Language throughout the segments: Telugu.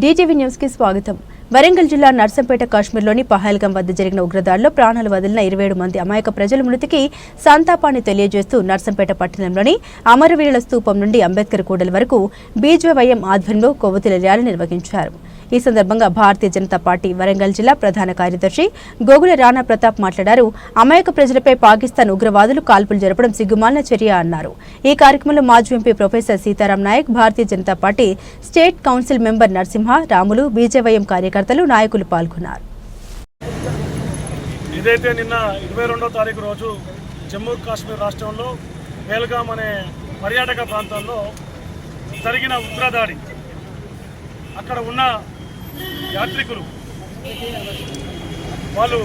డీటీవీ న్యూస్కి స్వాగతం. వరంగల్ జిల్లా నర్సంపేట కాశ్మీర్లోని పహల్గం వద్ద జరిగిన ఉగ్రదాడిలో ప్రాణాలు వదిలిన ఇరవై ఏడు మంది అమాయక ప్రజల మృతికి సంతాపాన్ని తెలియజేస్తూ నర్సంపేట పట్టణంలోని అమరవీరుల స్తూపం నుండి అంబేద్కర్ కూడలి వరకు బీజేవైఎం ఆధ్వర్యంలో కొవ్వొత్తుల ర్యాలీ నిర్వహించారు. ఈ సందర్భంగా భారతీయ జనతా పార్టీ వరంగల్ జిల్లా ప్రధాన కార్యదర్శి గోగుల రాణా ప్రతాప్ మాట్లాడారు. అమాయక ప్రజలపై పాకిస్తాన్ ఉగ్రవాదులు కాల్పులు జరపడం సిగ్గుమాలిన చర్య అన్నారు. ఈ కార్యక్రమంలో మాజీ MP professor Sitaram Naik Bharatiya Janata Party state council member Narasimha Ramulu BJYM కార్యకర్తలు నాయకులు పాల్గొన్నారు. ఇదైతే నిన్న ఇరవై రెండో తారీఖు రోజు జమ్మూ కాశ్మీర్ రాష్ట్రంలో పేల్గాం అనే పర్యాటక ప్రాంతాల్లో జరిగిన ఉగ్రదాడి. అక్కడ ఉన్న యాత్రికులు. వాళ్ళు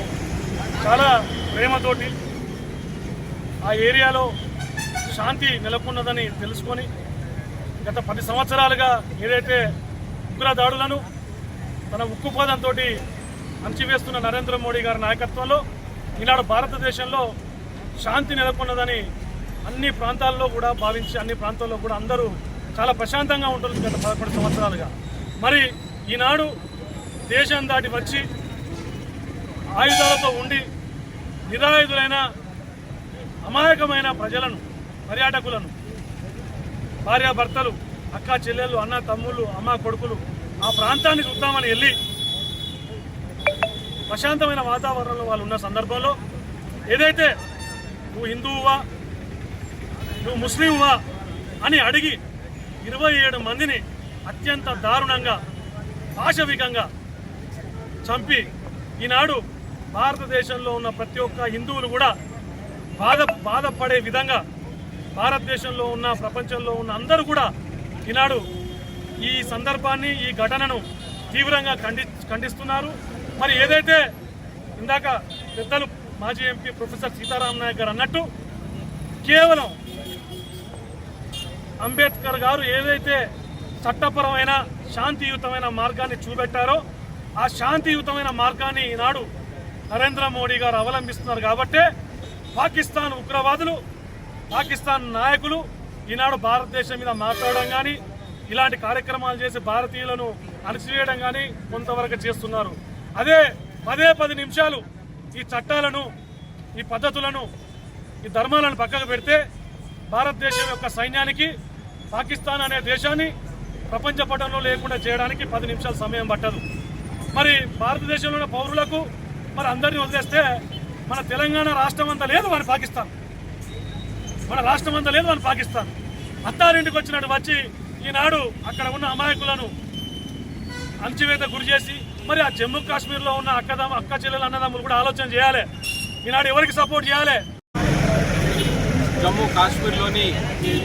చాలా ప్రేమతోటి ఆ ఏరియాలో శాంతి నెలకొన్నదని తెలుసుకొని గత పది సంవత్సరాలుగా ఏదైతే ఉగ్రదాడులను తన ఉక్కుపాదంతో అంచివేస్తున్న నరేంద్ర మోడీ గారి నాయకత్వంలో ఈనాడు భారతదేశంలో శాంతి నెలకొన్నదని అన్ని ప్రాంతాల్లో కూడా భావించి అన్ని ప్రాంతాల్లో కూడా అందరూ చాలా ప్రశాంతంగా ఉంటుంది గత పదకొండు సంవత్సరాలుగా. మరి ఈనాడు దేశం దాటి వచ్చి ఆయుధాలతో ఉండి నిరాయుధులైన అమాయకమైన ప్రజలను పర్యాటకులను భార్యాభర్తలు అక్క చెల్లెళ్ళు అన్న తమ్ముళ్ళు అమ్మ కొడుకులు ఆ ప్రాంతాన్ని చూద్దామని వెళ్ళి ప్రశాంతమైన వాతావరణంలో వాళ్ళు ఉన్న సందర్భంలో ఏదైతే నువ్వు హిందువువా నువ్వు ముస్లింవా అని అడిగి ఇరవై ఏడు మందిని అత్యంత దారుణంగా పాశవికంగా చంపి ఈనాడు భారతదేశంలో ఉన్న ప్రతి ఒక్క హిందువులు కూడా బాధ బాధపడే విధంగా భారతదేశంలో ఉన్న ప్రపంచంలో ఉన్న అందరూ కూడా ఈనాడు ఈ సందర్భాన్ని ఈ ఘటనను తీవ్రంగా ఖండి ఖండిస్తున్నారు. మరి ఏదైతే ఇందాక పెద్దలు మాజీ ఎంపీ ప్రొఫెసర్ సీతారాం నాయక్ గారు అన్నట్టు కేవలం అంబేద్కర్ గారు ఏదైతే చట్టపరమైన శాంతియుతమైన మార్గాన్ని చూపెట్టారో ఆ శాంతియుతమైన మార్గాన్ని ఈనాడు నరేంద్ర మోడీ గారు అవలంబిస్తున్నారు కాబట్టే పాకిస్తాన్ ఉగ్రవాదులు పాకిస్తాన్ నాయకులు ఈనాడు భారతదేశం మీద మాట్లాడడం కానీ ఇలాంటి కార్యక్రమాలు చేసి భారతీయులను అణచివేయడం కానీ కొంతవరకు చేస్తున్నారు. అదే పదే పది నిమిషాలు ఈ చట్టాలను ఈ పద్ధతులను ఈ ధర్మాలను పక్కకు పెడితే భారతదేశం యొక్క సైన్యానికి పాకిస్తాన్ అనే దేశాన్ని ప్రపంచ పటంలో లేకుండా చేయడానికి పది నిమిషాలు సమయం పట్టదు. మరి భారతదేశంలో ఉన్న పౌరులకు మరి అందరినీ వదిలేస్తే మన తెలంగాణ రాష్ట్రం అంతా లేదు మన పాకిస్తాన్. మన రాష్ట్రం అంతా లేదు మన పాకిస్తాన్. అత్తారింటికి వచ్చినట్టు వచ్చి ఈనాడు అక్కడ ఉన్న అమాయకులను అణచివేత గురి చేసి మరి ఆ జమ్మూ కాశ్మీర్లో ఉన్న అక్కదమ్మ అక్క చెల్లెలు అన్నదమ్ములు కూడా ఆలోచన చేయాలి. ఈనాడు ఎవరికి సపోర్ట్ చేయాలి? జమ్మూ కాశ్మీర్లోని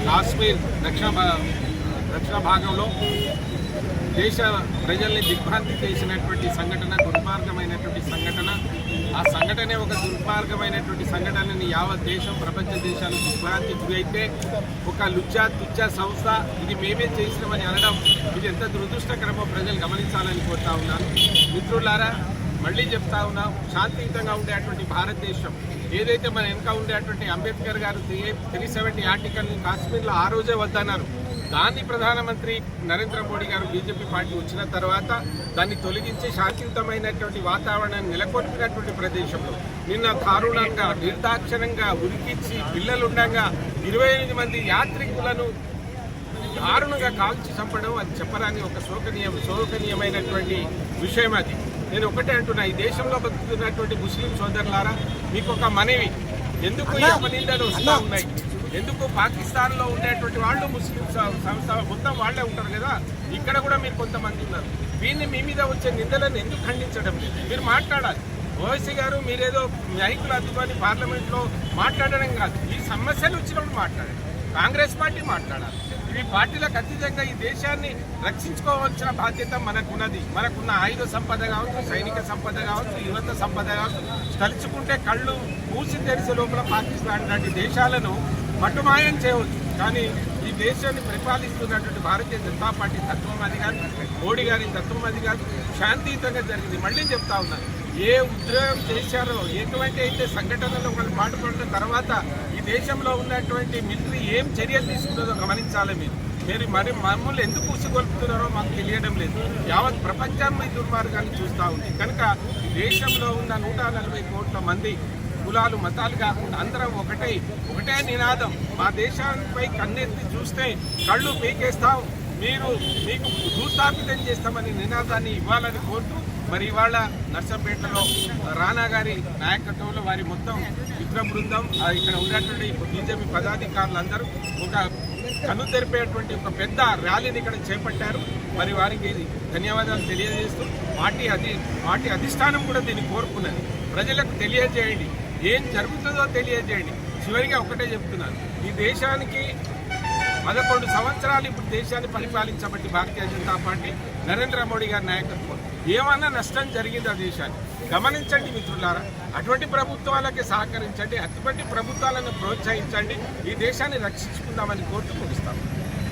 కాశ్మీర్ దక్షిణ దక్షిణ భాగంలో దేశ ప్రజల్ని దిగ్భ్రాంతి చేసినటువంటి సంఘటన దుర్మార్గమైనటువంటి సంఘటన. ఆ సంఘటనే ఒక దుర్మార్గమైనటువంటి సంఘటనని యావత్ దేశం ప్రపంచ దేశాలు దిగ్భ్రాంతి గురైతే ఒక లుచ్చా తుచ్చా సంస్థ ఇది మేమే చేసినామని అనడం ఇది ఎంత దురదృష్టకరమో ప్రజలు గమనించాలని కోరుతా ఉన్నాను. మిత్రులారా మళ్ళీ చెప్తా ఉన్నాం శాంతియుతంగా ఉండేటువంటి భారతదేశం ఏదైతే మన వెనుక ఉండేటువంటి అంబేద్కర్ గారు త్రీ సెవెంటీ ఆర్టికల్ని కాశ్మీర్లో ఆ రోజే వద్దన్నారు. దాన్ని ప్రధానమంత్రి నరేంద్ర మోడీ గారు బీజేపీ పార్టీ వచ్చిన తర్వాత దాన్ని తొలగించి శాంతియుతమైనటువంటి వాతావరణాన్ని నెలకొల్పినటువంటి ప్రదేశంలో నిన్న దారుణంగా నిర్దాక్షణంగా ఉరికిచ్చి పిల్లలుండగా ఇరవై ఎనిమిది మంది యాత్రికులను దారుణంగా కాల్చి చంపడం అది చెప్పరాని ఒక శోకనీయం శోకనీయమైనటువంటి విషయం అది. నేను ఒకటే అంటున్నా ఈ దేశంలో బతుకుతున్నటువంటి ముస్లిం సోదరులారా మీకు ఒక మనవి. ఎందుకు ఈ అపనిందలు వస్తూ ఉన్నాయి? ఎందుకు పాకిస్తాన్లో ఉండేటువంటి వాళ్ళు ముస్లిం సంస్థ మొత్తం వాళ్ళే ఉంటారు కదా? ఇక్కడ కూడా మీరు కొంతమంది ఉన్నారు. వీరిని మీ మీద వచ్చే నిందలను ఎందుకు ఖండించడం లేదు? మీరు మాట్లాడాలి. ఓవైసీ గారు మీరేదో మైకులు అద్దుకొని పార్లమెంట్లో మాట్లాడడం కాదు. ఈ సమస్యలు వచ్చినప్పుడు మాట్లాడండి. కాంగ్రెస్ పార్టీ మాట్లాడాలి. ఇవి పార్టీలకు అతీతంగా ఈ దేశాన్ని రక్షించుకోవాల్సిన బాధ్యత మనకున్నది. మనకున్న ఆయుధ సంపద కావచ్చు సైనిక సంపద కావచ్చు యువత సంపద కావచ్చు తలుచుకుంటే కళ్ళు మూసి తెరిసే లోపల పాకిస్తాన్ లాంటి దేశాలను మటుమాయం చేయవచ్చు. కానీ ఈ దేశాన్ని పరిపాలిస్తున్నటువంటి భారతీయ జనతా పార్టీ తత్వం అది కాదు మోడీ గారి తత్వం అది కాదు శాంతియుతంగా జరిగింది. మళ్ళీ చెప్తా ఉన్నాను ఏ ఉద్యోగం చేశారో ఎటువంటి అయితే సంఘటనలో వాళ్ళు పాటుపడిన తర్వాత ఈ దేశంలో ఉన్నటువంటి మిలిటరీ ఏం చర్యలు తీసుకున్నదో గమనించాలి మీరు. మీరు మరి మమ్మల్ని ఎందుకు ఉసిగొల్పుతున్నారో మాకు తెలియడం లేదు. యావత్ ప్రపంచం ఈ దుర్మార్గాన్ని చూస్తూ ఉంది. కనుక దేశంలో ఉన్న నూట నలభై కోట్ల మంది కులాలు మతాలు కాకుండా అందరం ఒకటే ఒకటే నినాదం. మా దేశానికి కన్నెత్తి చూస్తే కళ్ళు పీకేస్తాం. మీరు మీకు భూస్థాపితం చేస్తామని నినాదాన్ని ఇవ్వాలని కోరుతూ మరి ఇవాళ నర్సంపేటలో రానా గారి నాయకత్వంలో వారి మొత్తం మిత్ర బృందం ఇక్కడ ఉన్నటువంటి బీజేపీ పదాధికారులందరూ ఒక కను తెరిపేటువంటి ఒక పెద్ద ర్యాలీని ఇక్కడ చేపట్టారు. మరి వారికి ధన్యవాదాలు తెలియజేస్తూ పార్టీ అధి పార్టీ అధిష్టానం కూడా దీన్ని కోరుకున్నది. ప్రజలకు తెలియజేయండి. ఏం జరుగుతుందో తెలియజేయండి. చివరిగా ఒకటే చెప్తున్నాను. ఈ దేశానికి పదకొండు సంవత్సరాలు ఇప్పుడు దేశాన్ని పరిపాలించబట్టి భారతీయ జనతా పార్టీ నరేంద్ర మోడీ గారి నాయకత్వం. ఏమన్నా నష్టం జరిగిందా దేశాన్ని గమనించండి మిత్రులారా అటువంటి ప్రభుత్వాలకి సహకరించండి అటువంటి ప్రభుత్వాలను ప్రోత్సహించండి ఈ దేశాన్ని రక్షించుకుందామని కోరుతూ ముగిస్తాము